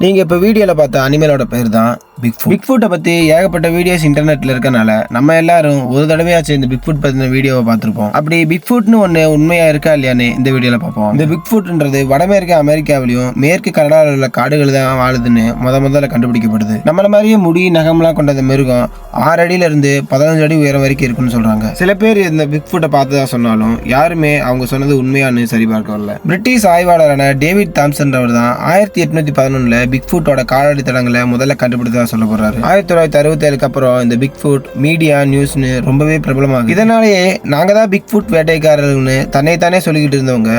நீங்கள் இப்போ வீடியோவில் பார்த்த அனிமலோட பேர் தான் பிக் பிக் ஃபுட்டை பற்றி ஏகப்பட்ட வீடியோஸ் இன்டர்நெட்டில் இருக்கனால நம்ம எல்லாரும் ஒரு தடவையாச்சும் இந்த பிக் ஃபுட் பற்றின வீடியோவை பார்த்துருப்போம். அப்படி பிக் ஃபுட்னு ஒன்று உண்மையாக இருக்கா இல்லையான்னு இந்த வீடியோவில் பார்ப்போம். இந்த பிக் ஃபுட்ன்றது வடமேற்கு அமெரிக்காவிலையும் மேற்கு கனடாவில் உள்ள காடுகள் தான் வாழுதுன்னு முத முதல்ல கண்டுபிடிக்கப்படுது. நம்மள மாதிரியே முடி நகம்லாம் கொண்ட அந்த மிருகம் ஆறு அடியிலிருந்து பதினஞ்சு அடி உயரம் வரைக்கும் இருக்குன்னு சொல்கிறாங்க சில பேர் இந்த பிக் ஃபூட்டை பார்த்து பார்த்ததா சொன்னாலும் யாருமே அவங்க சொன்னது உண்மையானு சரிபார்க்க வரல பிரிட்டிஷ் ஆய்வாளரான டேவிட் தாம்சன்றவர் தான் ஆயிரத்தி எட்நூத்தி பதினொன்னுல பிக்ஃபுட்டோட காலடி தடங்களை முதல்ல கண்டுபிடித்ததா சொல்ல போறாரு. ஆயிரத்தி தொள்ளாயிரத்தி அறுபத்தி ஏழுக்கு அப்புறம் இந்த பிக்ஃபுட் மீடியா நியூஸ்னு ரொம்பவே பிரபலமாகுது. இதனாலேயே நாங்க தான் பிக்ஃபுட் வேட்டைக்காரர்கள்னு தன்னைத்தானே சொல்லிக்கிட்டு இருந்தவங்க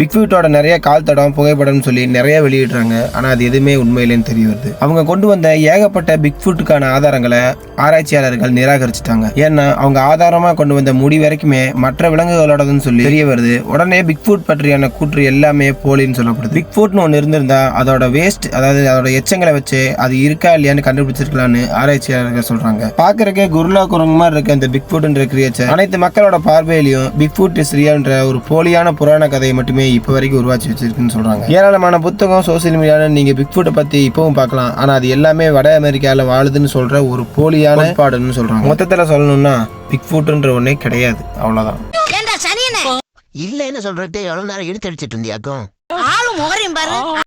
பிக்ஃபுட்டோட நிறைய கால் தடம் புகைப்படம்னு சொல்லி நிறைய வெளியிடுறாங்க. ஆனா அது எதுவுமே உண்மையிலேன்னு தெரிய வருது. அவங்க கொண்டு வந்த ஏகப்பட்ட பிக்ஃபுட்டுக்கான ஆதாரங்களை ஆராய்ச்சியாளர்கள் நிராகரிச்சிட்டாங்க. ஏன்னா அவங்க ஆதாரமா கொண்டு வந்த முடி வரைக்குமே மற்ற விலங்குகளோடதுன்னு சொல்லி தெரிய வருது. உடனே பிக்ஃபுட் பற்றியான கூற்று எல்லாமே போலின்னு சொல்லப்படுது. பிக்ஃபுட்னு ஒன்று இருந்திருந்தா அதோட வேஸ்ட் அதாவது அதோட எச்சங்களை வச்சு அது இருக்கா இல்லையான்னு கண்டுபிடிச்சிருக்கலாம்னு ஆராய்ச்சியாளர்கள் சொல்றாங்க. பாக்குறக்கே குருலா குரங்கு மாதிரி இருக்க இந்த பிக்ஃபுட்ன்ற கிரியேச்சர் அனைத்து மக்களோட பார்வையிலையும் பிக்ஃபுட் இஸ் ரியல்ன்ற ஒரு போலியான புராண கதையை மட்டுமே இப்போ வரைக்கும் உருவாக்கி வச்சிருக்குன்னு சொல்றாங்க. ஏராளமான புத்தகம் சோசியல் மீடியால நீங்க பிக்ஃபுட்டை பத்தி இப்பவும் பார்க்கலாம். ஆனா அது எல்லாமே வட அமெரிக்கால வாழுதுன்னு சொல்ற ஒரு போலியான பாடுன்னு சொல்றாங்க. மொத்தத்துல சொல்லணும்னா பிக்ஃபுட்ன்ற ஒண்ணே கிடையாது. அவ்வளவுதான். ஏண்டா சனியனே? இல்லைன்னு சொல்றதே எவ்வளவு நேரம் இழுத்து அடிச்சிட்டு இருந்தியாக்கும்? ஆளு முகரையும் பாரு.